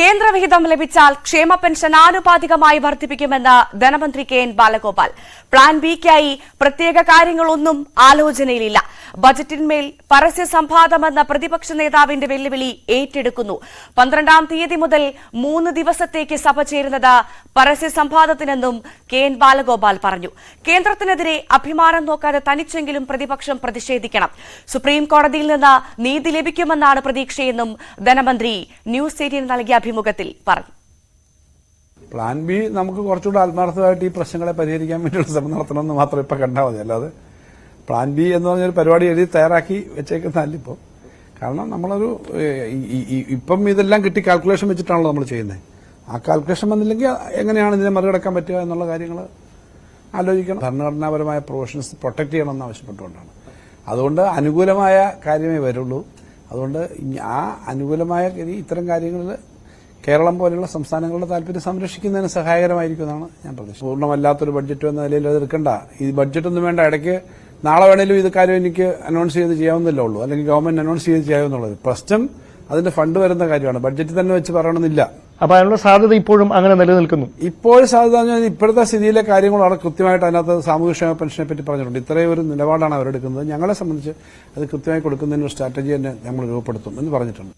കേന്ദ്രവിഹിതം ലഭിച്ചാൽ ക്ഷേമ പെൻഷൻ ആനുപാതികമായി വർദ്ധിപ്പിക്കുമെന്ന് ധനമന്ത്രി കെ എൻ ബാലഗോപാൽ. പ്ലാൻ ബിക്കായി പ്രത്യേക കാര്യങ്ങളൊന്നും ആലോചനയിലില്ല. ബജറ്റിന്മേൽ പരസ്യ സംവാദമെന്ന പ്രതിപക്ഷ നേതാവിന്റെ വെല്ലുവിളി ഏറ്റെടുക്കുന്നു. പന്ത്രണ്ടാം തീയതി മുതൽ മൂന്ന് ദിവസത്തേക്ക് സഭ ചേരുന്നത് പരസ്യ സംവാദത്തിനെന്നും കെ എൻ ബാലഗോപാൽ പറഞ്ഞു. കേന്ദ്രത്തിനെതിരെ അഭിമാനം നോക്കാതെ തനിച്ചെങ്കിലും പ്രതിപക്ഷം പ്രതിഷേധിക്കണം. സുപ്രീം കോടതിയിൽ നിന്ന് നീതി ലഭിക്കുമെന്നാണ് പ്രതീക്ഷയെന്നും ധനമന്ത്രി ന്യൂസ് എയ്റ്റീൻ നൽകിയ അഭിമുഖത്തിൽ പറഞ്ഞു. പ്ലാൻ ബി നമുക്ക് കുറച്ചുകൂടെ ആത്മാർത്ഥമായിട്ട് ഈ പ്രശ്നങ്ങളെ പരിഹരിക്കാൻ വേണ്ടിയുള്ള ശ്രമം നടത്തണമെന്ന് മാത്രം ഇപ്പം കണ്ടാൽ മതി. അല്ലാതെ പ്ലാൻ ബി എന്ന് പറഞ്ഞൊരു പരിപാടി എഴുതി തയ്യാറാക്കി വെച്ചേക്കുന്നതല്ല ഇപ്പോൾ കാരണം നമ്മളൊരു ഇപ്പം ഇതെല്ലാം കിട്ടി കാൽക്കുലേഷൻ വെച്ചിട്ടാണല്ലോ നമ്മൾ ചെയ്യുന്നത് ആ കാൽക്കുലേഷൻ വന്നില്ലെങ്കിൽ എങ്ങനെയാണ് ഇതിനെ മറികടക്കാൻ പറ്റുക എന്നുള്ള കാര്യങ്ങൾ ആലോചിക്കണം. ഭരണഘടനാപരമായ പ്രൊവിഷൻസ് പ്രൊട്ടക്ട് ചെയ്യണമെന്ന് ആവശ്യപ്പെട്ടുകൊണ്ടാണ്. അതുകൊണ്ട് അനുകൂലമായ കാര്യമേ വരുള്ളൂ. അതുകൊണ്ട് ആ അനുകൂലമായ ഇത്തരം കാര്യങ്ങളിൽ കേരളം പോലെയുള്ള സംസ്ഥാനങ്ങളുടെ താല്പര്യം സംരക്ഷിക്കുന്നതിന് സഹായകരമായിരിക്കുമെന്നാണ് ഞാൻ പ്രതീക്ഷിച്ചത് പൂർണമല്ലാത്തൊരു ബഡ്ജറ്റ് എന്ന നിലയിൽ അത് എടുക്കണ്ട. ഈ ബഡ്ജറ്റ് ഒന്നും വേണ്ട. ഇടയ്ക്ക് നാളെ വേണേലും ഇത് കാര്യം എനിക്ക് അനൗൺസ് ചെയ്ത് ചെയ്യാവുന്നല്ലേ ഉള്ളൂ. അല്ലെങ്കിൽ ഗവൺമെന്റ് അനൗൺസ് ചെയ്ത് ചെയ്യാവുന്നുള്ളത്. പ്രശ്നം അതിന്റെ ഫണ്ട് വരുന്ന കാര്യമാണ്. ബഡ്ജറ്റ് തന്നെ വെച്ച് പറയണമെന്നില്ല. അപ്പൊ അതിനുള്ള സാധ്യത ഇപ്പോഴും അങ്ങനെ നിലനിൽക്കുന്നു. ഇപ്പോഴും സാധ്യത ഇപ്പോഴത്തെ സ്ഥിതിയിലെ കാര്യങ്ങൾ അവിടെ കൃത്യമായിട്ട് അതിനകത്ത് സാമൂഹ്യക്ഷേമ പെൻഷനെ പറ്റി പറഞ്ഞിട്ടുണ്ട്. ഇത്രയും ഒരു നിലപാടാണ് അവരെടുക്കുന്നത്. ഞങ്ങളെ സംബന്ധിച്ച് അത് കൃത്യമായി കൊടുക്കുന്നതിന് ഒരു സ്ട്രാറ്റജി തന്നെ നമ്മൾ രൂപപ്പെടുത്തും എന്ന് പറഞ്ഞിട്ടുണ്ട്.